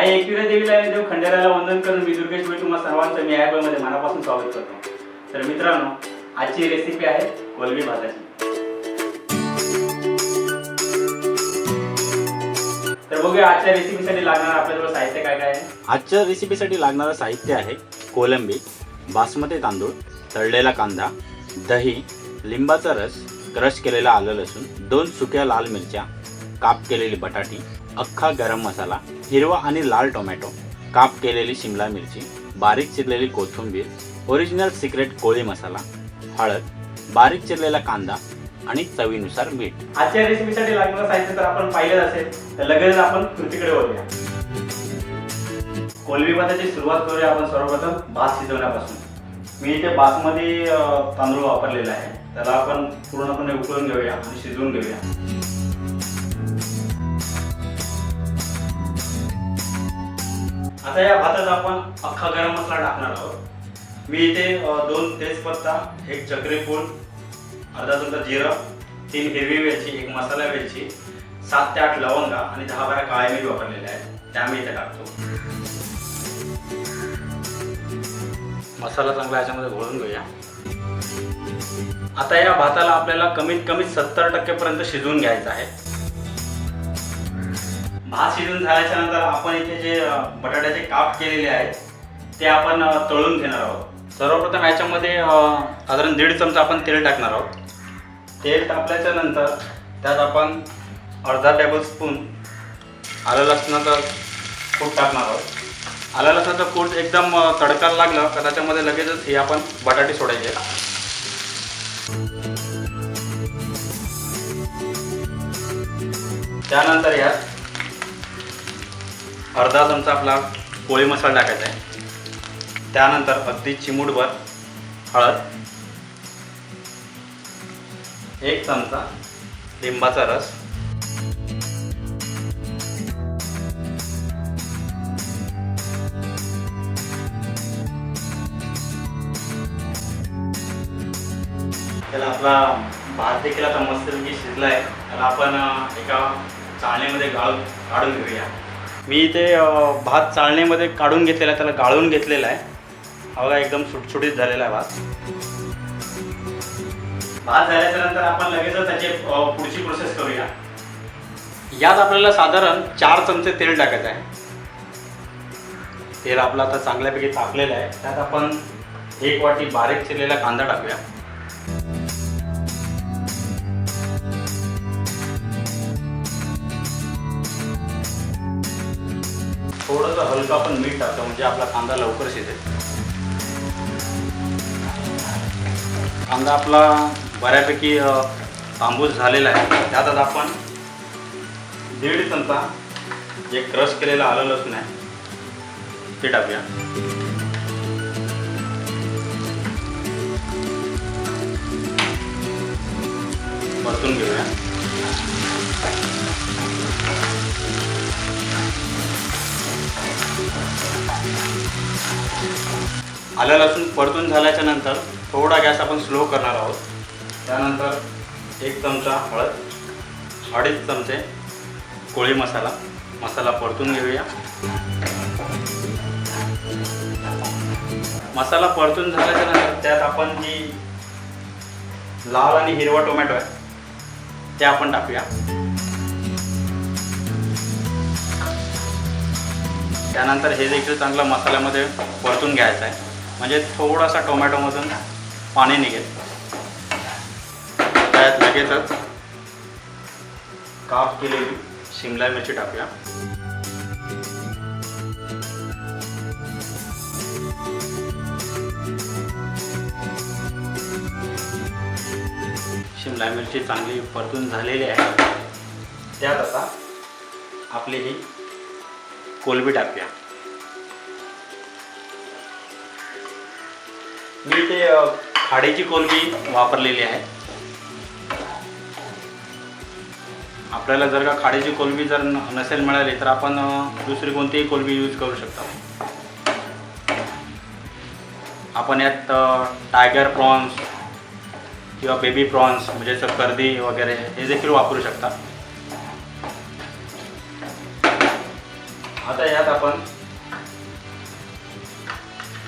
आई एकविरा देवीला आणि देव खंडेराला वंदन करून मी दुर्गेश भाई तुम्हा सर्वांचं मी ॲप मनापासून स्वागत करतो. तर मित्रांनो आजची रेसिपी आहे कोलबी भाताची. तर बघूया आजच्या रेसिपीसाठी लागणार आपल्याजवळ साहित्य काय काय आहे? आजच्या रेसिपीसाठी लागणारं साहित्य आहे कोलंबी बासमती तांदूळ तळलेला कांदा दही लिंबाचा रस क्रश केलेला आलं लसूण दोन सुक्या लाल मिरच्या काप केलेली बटाटी अख्खा गरम मसाला हिरवा आणि लाल टोमॅटो काप केलेली शिमला मिरची बारीक चिरलेली कोथिंबीर ओरिजिनल सिक्रेट कोळी मसाला हळद बारीक चिरलेला कांदा आणि चवीनुसार मीठ. आजच्या रेसिपीसाठी लागणारं साहित्य तर आपण पाहिलं असेल तर लगेच आपण कृतीकडे वळूया. कोलवी भाताची सुरुवात करूया आपण सर्वप्रथम भात शिजवण्यापासून. मी इथे बासमती तांदूळ वापरलेला आहे. त्याला आपण पूर्णपणे उकळून घेऊया आणि शिजवून घेऊया. आता या भातात आपण अख्खा गरम मसाला टाकणार आहोत. मी इथे दोन तेजपत्ता एक चक्रीफूल अर्धा चमचा जिरं तीन हिरवी वेलची एक मसाला वेलची सात ते आठ लवंगा आणि दहा बारा काळे मिरी वापरलेल्या आहेत. त्या मी इथे टाकतो. मसाला चांगला याच्यामध्ये घोळून घेऊया. आता या भाताला आपल्याला कमीत कमी सत्तर टक्केपर्यंत शिजवून घ्यायचं आहे. भात शिजून झाल्याच्यानंतर आपण इथे जे बटाट्याचे काप केलेले आहेत ते आपण तळून घेणार आहोत. सर्वप्रथम याच्यामध्ये साधारण दीड चमचा आपण तेल टाकणार आहोत. तेल टाकल्याच्या नंतर त्यात आपण अर्धा टेबल स्पून आलं लसणाचं कूट टाकणार आहोत. आलं लसणाचं कूट एकदम तडकाला लागलं का त्याच्यामध्ये लगेचच हे आपण बटाटे सोडायचे. त्यानंतर यात अर्धा चमचा आपला पोळी मसाला टाकायचा आहे. त्यानंतर अगदी चिमूटभर हळद. एक चमचा लिंबाचा रस. त्याला आपला भात देखील आता मस्तपैकी शिजला आहे त्याला आपण एका चाळणीमध्ये गाळून काढून घेऊया. मी ते भात चाळणीमध्ये काढून घेतलेला आहे त्याला गाळून घेतलेला आहे. हा एकदम सुटसुटीत झालेला आहे भात. भात झाल्याच्यानंतर आपण लगेचच त्याची पुढची प्रोसेस करूया. यात आपल्याला साधारण चार चमचे तेल टाकायचं आहे. तेल आपलं आता चांगल्यापैकी तापलेलं आहे. त्यात आपण एक वाटी बारीक चिरलेला कांदा टाकूया. थोडंसं हलकं आपण मीठ टाकतो म्हणजे आपला कांदा लवकर शिजेल कांदा आपला बऱ्यापैकी तांबूस झालेला आहे. त्यात आता आपण दीड चमचा जे क्रश केलेलं आलं लसूण आहे. ते टाकूया. परतून घेऊया. आलं लसूण परतून झाल्याच्यानंतर थोडा गॅस आपण स्लो करणार आहोत. त्यानंतर एक चमचा हळद अडीच चमचे कोळी मसाला. मसाला परतून घेऊया. मसाला परतून झाल्याच्यानंतर त्यात आपण जी लाल आणि हिरवा टोमॅटो आहे ते आपण टाकूया. त्यानंतर हे देखील चांगलं मसाल्यामध्ये परतून घ्यायचं आहे. म्हणजे थोडासा टोमॅटोमधून पाणी निघेल. त्यात लगेचच काप केलेली शिमला मिरची टाकूया. शिमला मिरची चांगली परतून झालेली आहे. त्यात आता आपली ही कोलबी टाकूया. मी ते खाडेची खाडीची कोलबी वापरलेली आहे. आपल्याला जर का खाडीची कोलबी जर नसेल मिळाली तर आपण दुसरी कोणतीही कोलबी यूज करू शकता. आपण यात टायगर प्रॉन्स किंवा बेबी प्रॉन्स म्हणजे कर्दी वगैरे हे देखील वापरू शकता. आता यात आपण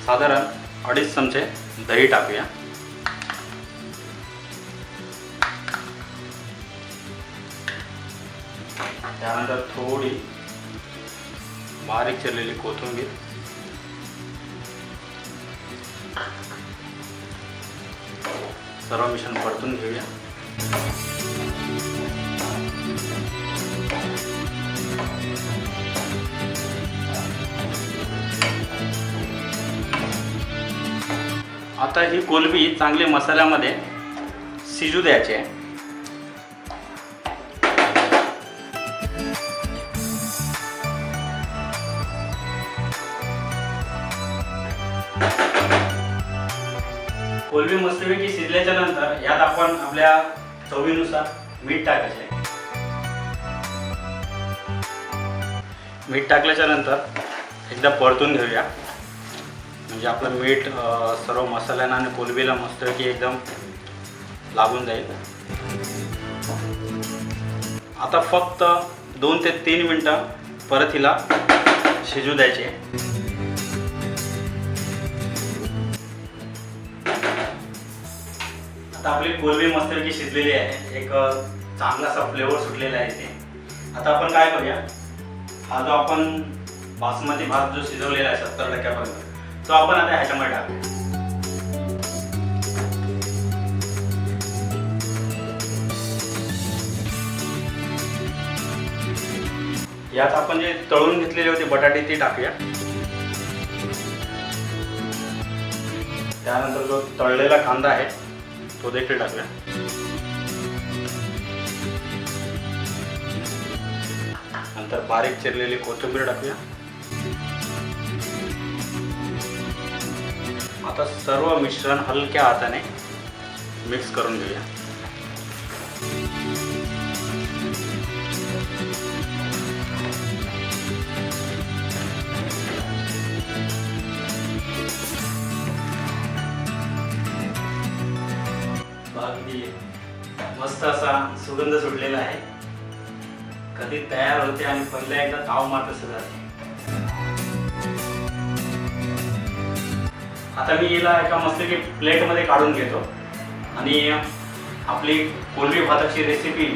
साधारण अडीच चमचे दही टाकूया. त्यानंतर थोडी बारीक चिरलेली कोथिंबीर. सर्व मिश्रण परतून घेऊया. आता ही कोलबी चांगली मसाल्यामध्ये शिजू द्यायची आहे. कोलबी मस्तपैकी शिजल्याच्या नंतर यात आपण आपल्या चवीनुसार मीठ टाकायचे. मीठ टाकल्याच्या नंतर एकदा परतून घेऊया. म्हणजे आपलं मीठ सर्व मसाल्यांना आणि कोलबीला मस्तपैकी एकदम लागून जाईल. आता फक्त दोन ते तीन मिनटं परत हिला शिजू द्यायचे. आता आपली कोलबी मस्तपैकी शिजलेली आहे. एक चांगलासा चांगला असा फ्लेवर सुटलेला आहे ते आता आपण काय करूया? हा जो आपण बासमती भात जो शिजवलेला आहे सत्तर टक्क्यापर्यंत. तो आपण आता ह्याच्यामध्ये टाकूया यात आपण जे तळून घेतलेले होते बटाटे ते टाकूया. त्यानंतर जो तळलेला कांदा आहे तो देखील टाकूया. नंतर बारीक चिरलेली कोथिंबीर टाकूया. आता सर्व मिश्रण हलक्या हाताने मिक्स करून घेऊया. बाकी मस्त असा सुगंध सुटलेला आहे. कधी तयार होते आणि पहिल्या एकदा ताव मारत सुद्धा आता मी याला एका मस्तपैकी प्लेटमध्ये काढून घेतो. आणि आपली कोलबी भाताची रेसिपी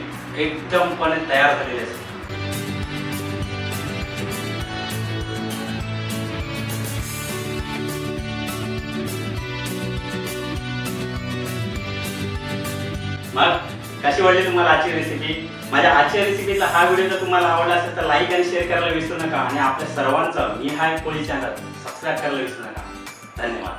एकदमपणे तयार झालेली असते मग कशी वाटली तुम्हाला आजची रेसिपी माझ्या आजच्या रेसिपीचा हा व्हिडिओ जर तुम्हाला आवडला असेल तर लाईक आणि शेअर करायला विसरू नका. आणि आपल्या सर्वांचं मी हा पोळी चॅनल सबस्क्राईब करायला विसरू नका. 等你嘛